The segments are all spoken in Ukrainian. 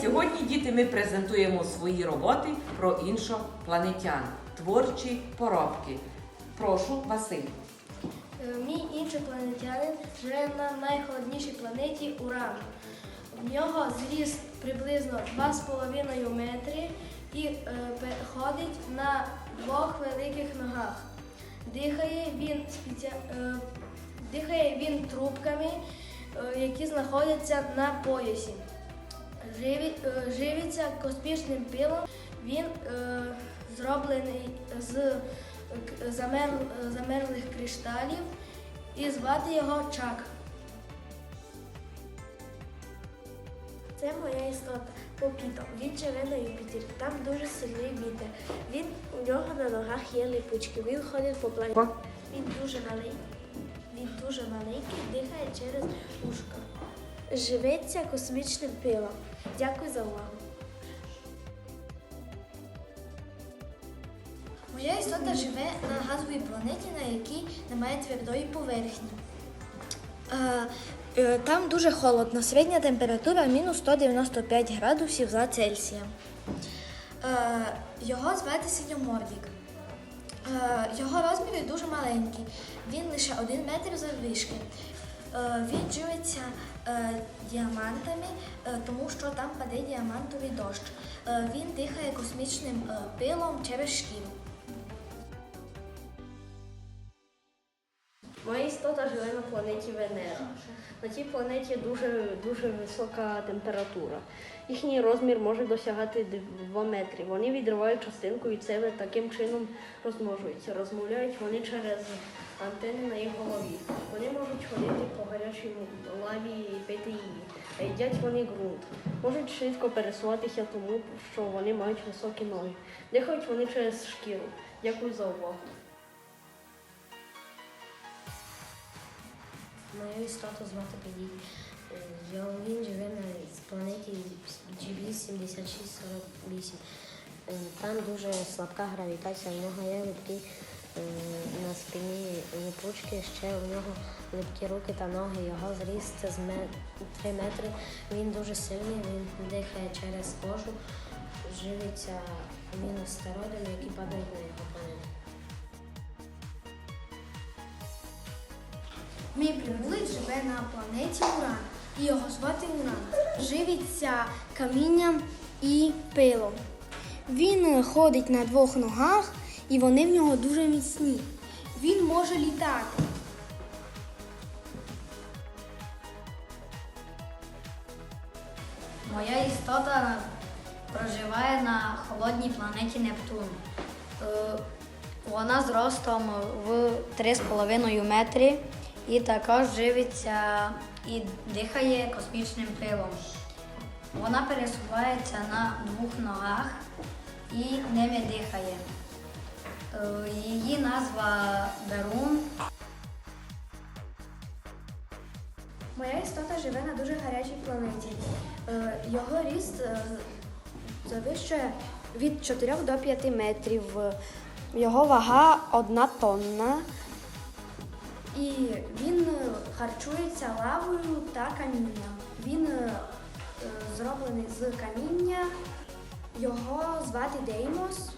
Сьогодні діти ми презентуємо свої роботи про іншопланетян, творчі поробки. Прошу, Василь. Е, Мій іншопланетянин живе на найхолоднішій планеті Уран. В нього зріст приблизно 2,5 метри і е, ходить на двох великих ногах. Дихає він, спеці... е, дихає він трубками, е, які знаходяться на поясі. Е, живиться космічним пилом. Він е, зроблений з е, замер... е, замерлих кришталів і звати його Чак. Це моя істота Попіто. Він живе на Юпітері. Там дуже сильний вітер. Він у нього на ногах є липучки. Він ходить по планеті. Він дуже маленький. Він дуже маленький, дихає через ушко. Живеться космічним пилом. Дякую за увагу. Моя істота живе на газовій планеті, на якій немає твердої поверхні. Е, е, Там дуже холодно. Середня температура мінус 195 градусів за Цельсієм. Е, Його звати синьомордік. Його розміри дуже маленькі. Він лише один метр заввишки. Е, Він живиться е, діамантами, е, тому що там паде діамантовий дощ. Він дихає космічним пилом через шкіру. Моя істота живе на планеті Венера. На цій планеті дуже, дуже висока температура. Їхній розмір може досягати 2 метри. Вони відривають частинку від себе таким чином розмножуються. Розмовляють вони через антени на їх голові. Вони можуть ходити по гарячій лаві і пити її. А їдять вони ґрунт. Можуть швидко пересуватися, тому що вони мають високі ноги. Дихають вони через шкіру. Дякую за увагу. Мою істоту звати Педі. Він живе на планеті GB7648. Е, Там дуже слабка гравітація, в нього є е, на спині липучки, ще у нього липкі руки та ноги, його зріст з 3 метри. Він дуже сильний, він дихає через кожу, живиться міностероїдами, які падають на його планету. Мій прибулець живе на планеті Уран. І його звати Уран. Живиться камінням і пилом. Він ходить на двох ногах, і вони в нього дуже міцні. Він може літати. Моя істота проживає на холодній планеті Нептун. Е, Вона зростом в 3,5 метри і також живиться і дихає космічним пилом. Вона пересувається на двох ногах і ними дихає. Е, Її назва Берун. Моя істота живе на дуже гарячій планеті. Е, Його ріст е, завищує від 4 до 5 метрів. Його вага 1 тонна. І він харчується лавою та камінням. Він зроблений з каміння. Його звати Деймос.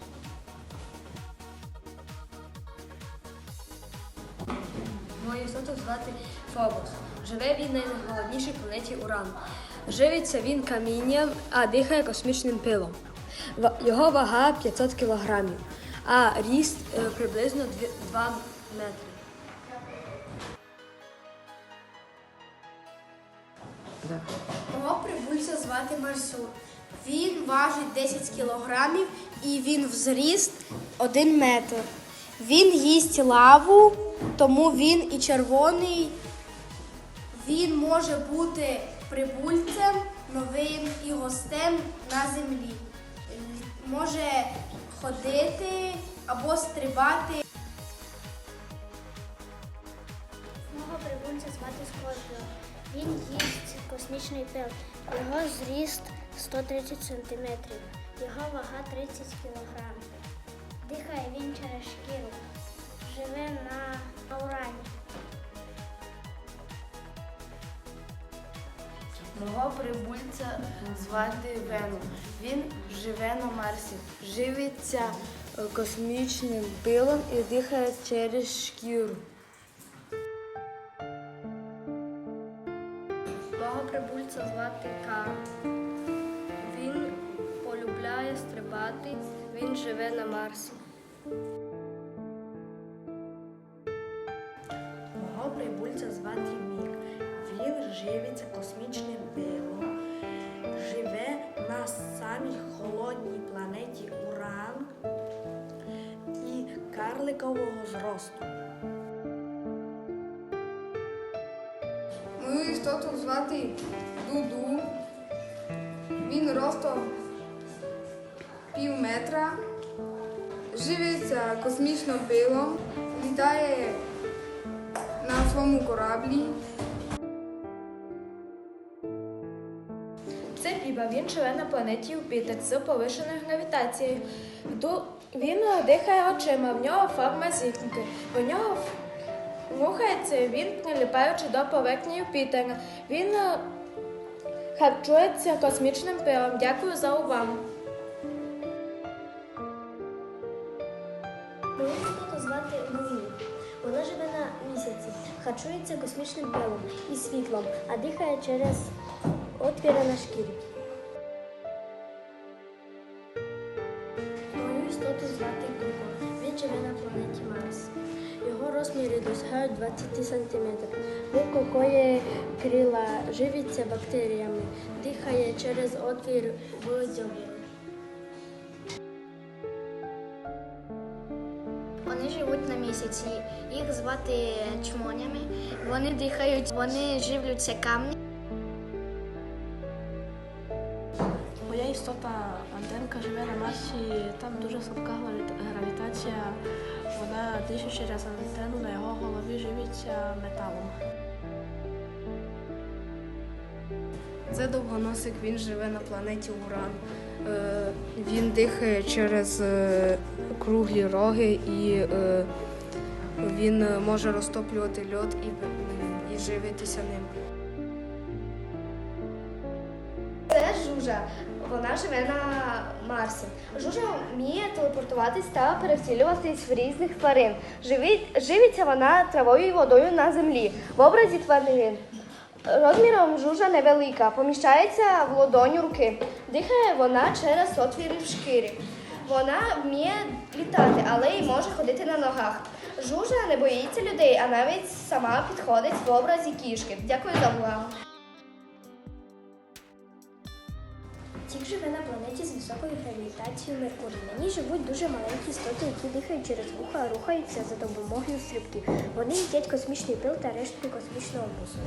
Мою істоту звати Фобос. Живе він на найголовнішій планеті Уран. Живиться він камінням, а дихає космічним пилом. Його вага 500 кілограмів, а ріст е, приблизно 2 метри. Мого прибульця звати Марсюр. Він важить 10 кілограмів і він в зріст 1 метр. Він їсть лаву, тому він і червоний. Він може бути прибульцем, новим і гостем на землі. Може ходити або стрибати. Мого прибульця звати Скорпіо. Він їсть космічний пил. Його зріст 130 см. Його вага 30 кг. Дихає він через шкіру. Живе на урані. Мого прибульця звати Вену. Він живе на Марсі, живиться е, космічним пилом і дихає через шкіру. Мого прибульця звати Карл. Він полюбляє стрибати, він живе на Марсі. Самій холодній планеті Уран і карликового зросту. Мою істоту звати Дуду. Він ростом пів метра, живиться космічним пилом, літає на своєму кораблі. Це він живе на планеті Юпітер з повишеною гравітацією. Він дихає очима, в нього форма зірки. В нього рухається він, приліпаючи до поверхні Юпітера. Він е, харчується космічним пилом. Дякую за увагу. Вона живе на місяці, харчується космічним пилом і світлом, а дихає через отвіри на шкірі. 20 см. У Коко є крила, живиться бактеріями, дихає через отвір в дзьобі. Вони живуть на місяці. Їх звати чмонями. Вони дихають, вони живляться камні. Моя істота антенка живе на Марсі, там дуже слабка гравітація. Вона дише через антенну, на його голові живиться металом. Це довгоносик, він живе на планеті Уран. Е, Він дихає через е, круглі роги і е, він може розтоплювати льод і, і живитися ним. Це Жужа. Вона живе на Марсі. Жужа вміє телепортуватись та перевтілюватись в різних тварин. Живі- Живиться вона травою і водою на землі в образі тварин. Розміром жужа невелика, поміщається в ладоню руки. Дихає вона через отвіри в шкірі. Вона вміє літати, але й може ходити на ногах. Жужа не боїться людей, а навіть сама підходить в образі кішки. Дякую за увагу. Живе на планеті з високою гравітацією Меркурій. На ній живуть дуже маленькі істоти, які дихають через вуха, рухаються за допомогою стрибків. Вони їдять космічний пил та рештки космічного мусору.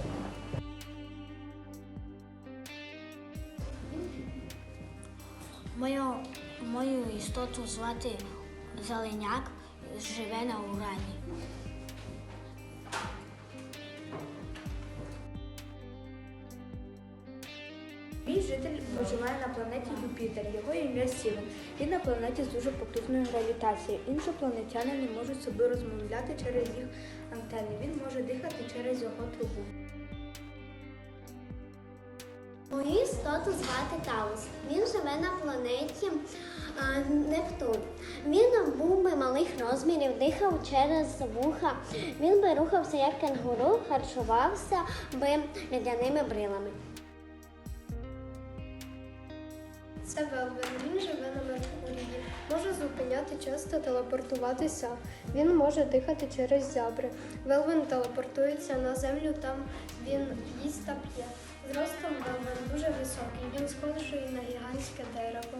Мою, мою істоту звати Зеленяк, живе на урані. Юпітер. Його ім'я Стівен. Він на планеті з дуже потужною гравітацією. Іншопланетяни не можуть собі розмовляти через їх антени. Він може дихати через його трубу. Мою істоту звати Таус. Він живе на планеті а, Нептун. Він був би малих розмірів, дихав через вуха. Він би рухався як кенгуру, харчувався би лядяними брилами. Це Велвен. Він живе на Меркурії. Може зупиняти час та телепортуватися. Він може дихати через зябри. Велвен телепортується на землю, там він їсть та п'є. Зростом Велвен дуже високий. Він схожий на гігантське дерево.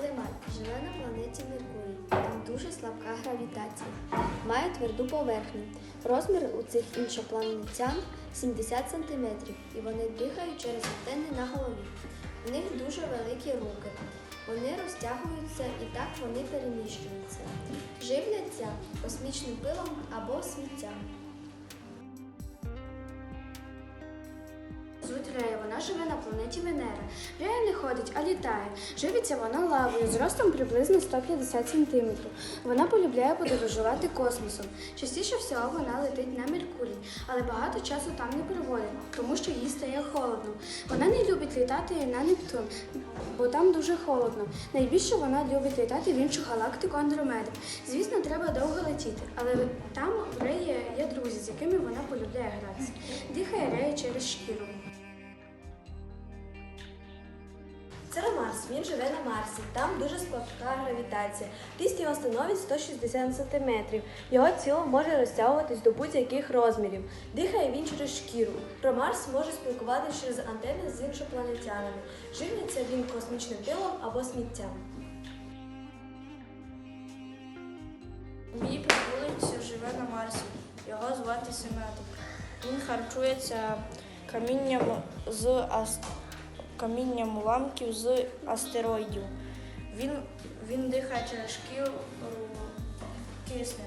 Слимак живе на планеті Меркурій. Там дуже слабка гравітація. Має тверду поверхню. Розмір у цих іншопланетян 70 см, і вони дихають через антенни на голові. У них дуже великі руки. Вони розтягуються і так вони переміщуються. Живляться космічним пилом або сміттям. Планеті Венера. Рея не ходить а літає. Живиться вона лавою з ростом приблизно 150 см. Вона полюбляє подорожувати космосом. Частіше всього вона летить на Меркурій, але багато часу там не проводить, тому що їй стає холодно. Вона не любить літати на Нептун, бо там дуже холодно. Найбільше вона любить літати в іншу галактику Андромеда. Звісно, треба довго летіти, але там в Реї є друзі, з якими вона полюбляє гратися. Дихає Рея через шкіру. Це Марс, він живе на Марсі. Там дуже слабка гравітація. Ріст його становить 160 см. Його тіло може розтягуватись до будь-яких розмірів. Дихає він через шкіру. Про Марс може спілкуватися через антени з іншопланетянами. Живиться він космічним пилом або сміттям. Мій прибулець живе на Марсі. Його звати Семетик. Він харчується камінням з ас... камінням уламків з астероїдів. Він, він дихає через шкіру киснем.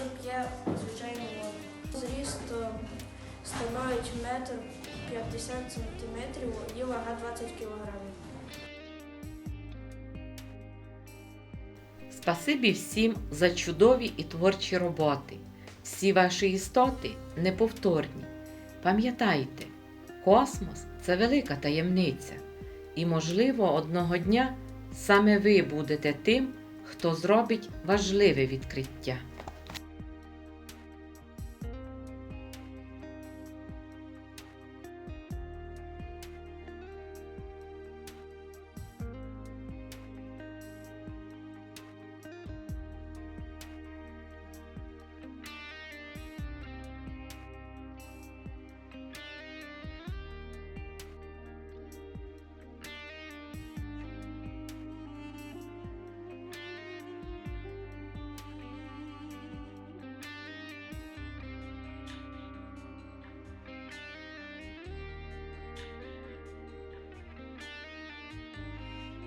Він п'є звичайну воду. Зріст е, становить метр 50 сантиметрів і вага 20 кілограмів. Спасибі всім за чудові і творчі роботи. Всі ваші істоти неповторні. Пам'ятайте, космос це велика таємниця. І, можливо, одного дня саме ви будете тим, хто зробить важливе відкриття.